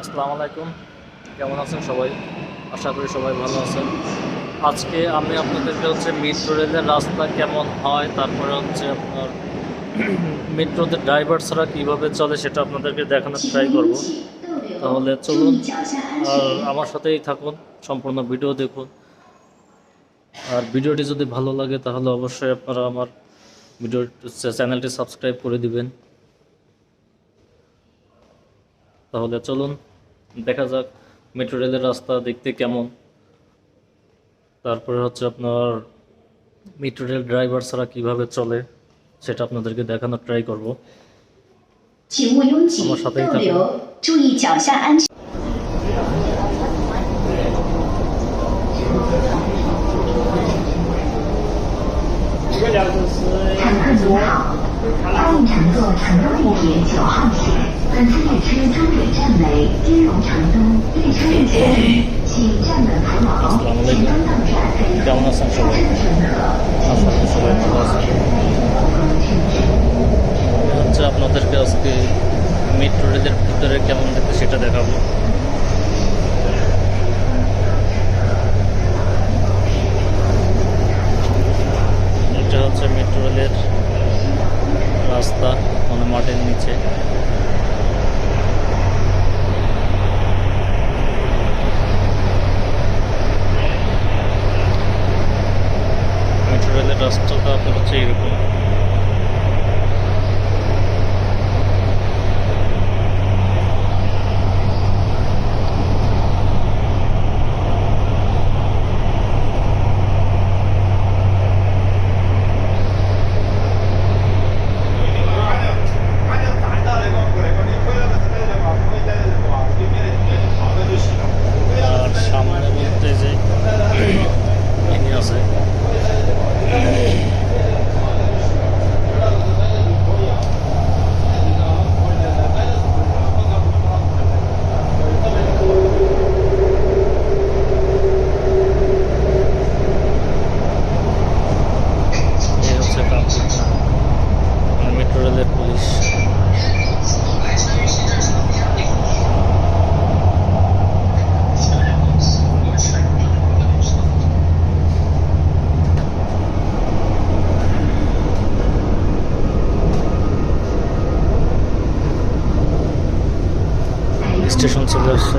আসসালামু আলাইকুম। কেমন আছেন সবাই? আশা করি সবাই ভালো আছেন। আজকে আমি আপনাদেরকে হচ্ছে মেট্রো রেলের রাস্তা কেমন হয়, তারপরে হচ্ছে আপনার মেট্রোতে ড্রাইভার ছাড়া কীভাবে চলে সেটা আপনাদেরকে দেখানোর ট্রাই করব। তাহলে চলুন, আর আমার সাথেই থাকুন, সম্পূর্ণ ভিডিও দেখুন। আর ভিডিওটি যদি ভালো লাগে তাহলে অবশ্যই আপনারা আমার ভিডিও চ্যানেলটি সাবস্ক্রাইব করে দিবেন। তাহলে চলুন দেখা যাক মেট্রো রেলের রাস্তা দেখতে কেমন। তারপরে হচ্ছে আপনার মেট্রো রেল ড্রাইভার ছাড়া কীভাবে চলে সেটা আপনাদেরকে দেখানোর ট্রাই করব। আমার সাথেই থাকবে 欢迎乘坐成都地铁九号线本次列车终点站为金融城东列车运行请站稳扶牢前到站下车的 স্টেশন চলে আসছে।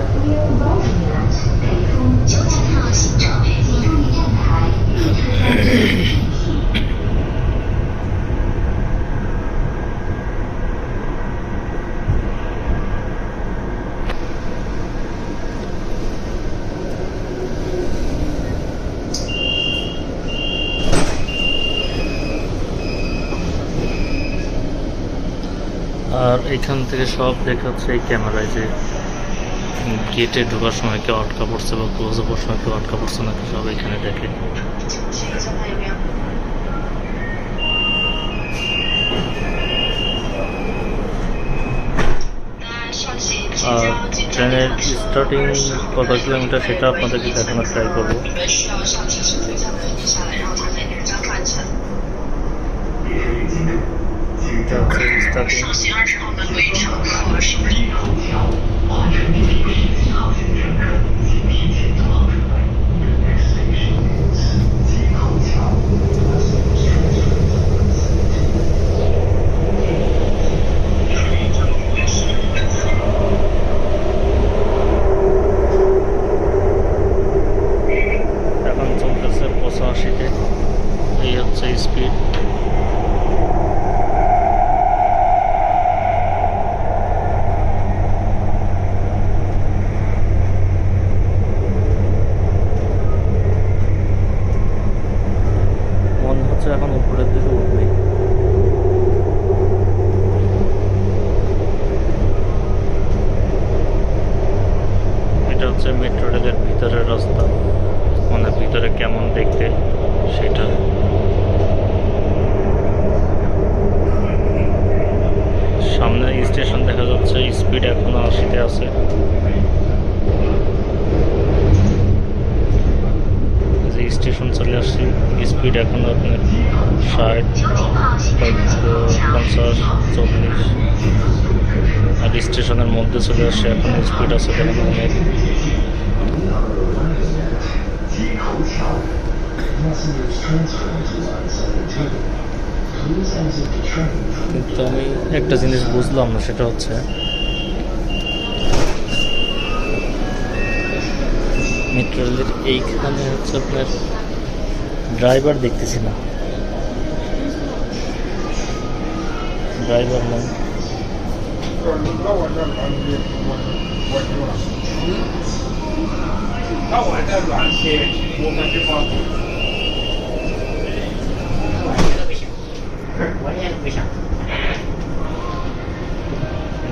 আর এখান থেকে সব দেখা হচ্ছে এই ক্যামেরায় যে গেটে ঢোকার সময় কেউ আটকা পড়ছে বা ক্লোজ আপ সময় কেউ আটকা পড়ছে না সব এখানে দেখে? আর ট্রেনের স্টার্টিং কত কিলোমিটার সেটা আপনাদেরকে দেখানোর ট্রাই করব। এটা হচ্ছে স্টার্টিং ভিতরে কেমন দেখতে সেটা। সামনে স্টেশন দেখা যাচ্ছে, স্পিড এখনও আশিতে আছে। যে স্টেশন চলে আসছি, স্পিড এখন আপনার ষাট, পঞ্চাশ, চল্লিশ। আর স্টেশনের মধ্যে চলে আসছে, এখন স্পিড আছে দেখুন অনেক। কিন্তু আমি একটা জিনিস বুঝলাম না, সেটা হচ্ছে মেট্রো এইখানে হচ্ছে আপনার ড্রাইভার দেখতেছি না। ড্রাইভার নেই।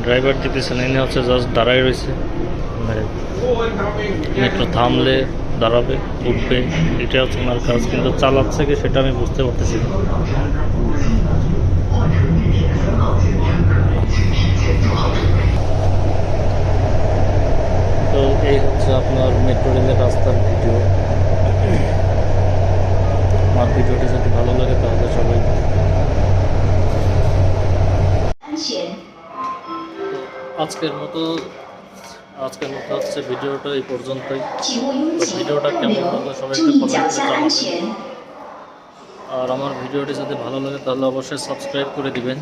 ড্রাইভার দিতেছে না ইনি হচ্ছে জাস্ট দাঁড়াই রয়েছে মেট্রো থামলে দাঁড়াবে উঠবে এটা হচ্ছে ওনার কাজ কিন্তু চালাচ্ছে কি সেটা আমি বুঝতে পারতেছি না তো এই হচ্ছে আপনার মেট্রো রেলের রাস্তার ভিডিও আমার ভিডিওটি যদি ভালো লাগে তাহলে সবাই 安全。আজকের মতো আজকের মতো হচ্ছে ভিডিওটা এই পর্যন্তই। ভিডিওটা কেমন লাগল সবাই একটু কমেন্ট করে জানাবেন। আর আমার ভিডিওটি যদি ভালো লাগে তাহলে অবশ্যই সাবস্ক্রাইব করে দিবেন।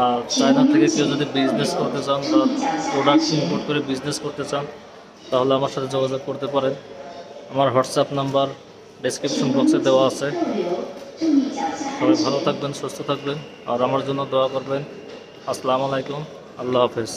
আর চায়না থেকে কেউ যদি বিজনেস করতে চান বা প্রোডাক্ট ইম্পোর্ট করে বিজনেস করতে চান তাহলে আমার সাথে যোগাযোগ করতে পারেন। আমার হোয়াটসঅ্যাপ নাম্বার ডেসক্রিপশন বক্সে দেওয়া আছে। সবাই ভালো থাকবেন সুস্থ থাকবেন। আর আমার জন্য দোয়া করবেন। আসসালামু আলাইকুম। আল্লাহ হাফেজ।